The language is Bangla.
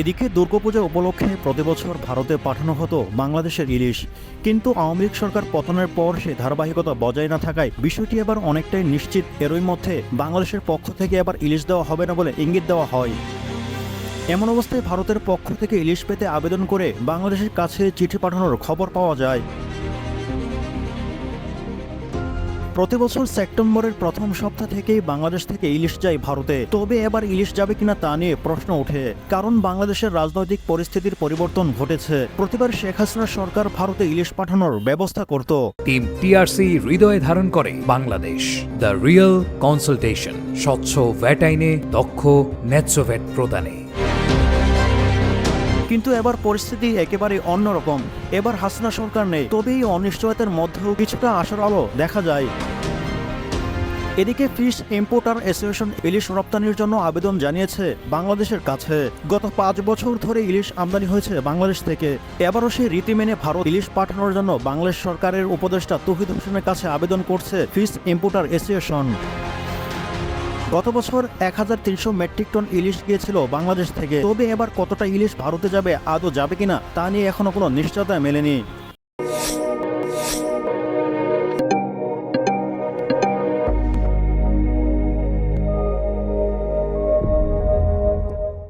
এদিকে দুর্গাপূজা উপলক্ষে প্রতিবছর ভারতে পাঠানো হতো বাংলাদেশের ইলিশ। কিন্তু আওয়ামী লীগ সরকার পতনের পর সে ধারাবাহিকতা বজায় না থাকায় বিষয়টি এবার অনেকটাই নিশ্চিত। এরই মধ্যে বাংলাদেশের পক্ষ থেকে এবার ইলিশ দেওয়া হবে না বলে ইঙ্গিত দেওয়া হয়। এমন অবস্থায় ভারতের পক্ষ থেকে ইলিশ পেতে আবেদন করে বাংলাদেশের কাছে চিঠি পাঠানোর খবর পাওয়া যায়। প্রতিবছর সেপ্টেম্বরের প্রথম সপ্তাহ থেকেই বাংলাদেশ থেকে ইলিশ যায় ভারতে। তবে এবার ইলিশ যাবে কিনা তা নিয়ে প্রশ্ন ওঠে। কারণ বাংলাদেশের রাজনৈতিক পরিস্থিতির পরিবর্তন ঘটেছে। প্রতিবার শেখ হাসিনা সরকার ভারতে ইলিশ পাঠানোর ব্যবস্থা করত। টিম টিআরসি হৃদয়ে ধারণ করে বাংলাদেশ। দ্য রিয়েল কনসালটেশন, স্বচ্ছ ভ্যাট আইনে দক্ষ ন্যায্য ভ্যাট প্রদানে। কিন্তু এবার পরিস্থিতি একেবারে অন্যরকম। এবার হাসনা সরকার নেই। তবে এই অনিশ্চয়তার মধ্যেও কিছুটা আশার আলো দেখা যায়। এদিকে ফিশ ইম্পোর্টার অ্যাসোসিয়েশন ইলিশ রপ্তানির জন্য আবেদন জানিয়েছে বাংলাদেশের কাছে। গত পাঁচ বছর ধরে ইলিশ আমদানি হয়েছে বাংলাদেশ থেকে। এবারও সেই রীতি মেনে ভারত ইলিশ পাঠানোর জন্য বাংলাদেশ সরকারের উপদেষ্টা তৌহিদ হোসেনের কাছে আবেদন করছে ফিশ ইম্পোর্টার অ্যাসোসিয়েশন। গত বছর এক হাজার তিনশো মেট্রিক টন ইলিশ গিয়েছিল বাংলাদেশ থেকে। তবে এবার কতটা ইলিশ ভারতে যাবে, আদৌ যাবে কিনা, তা নিয়ে এখনও কোনো নিশ্চয়তা মেলেনি।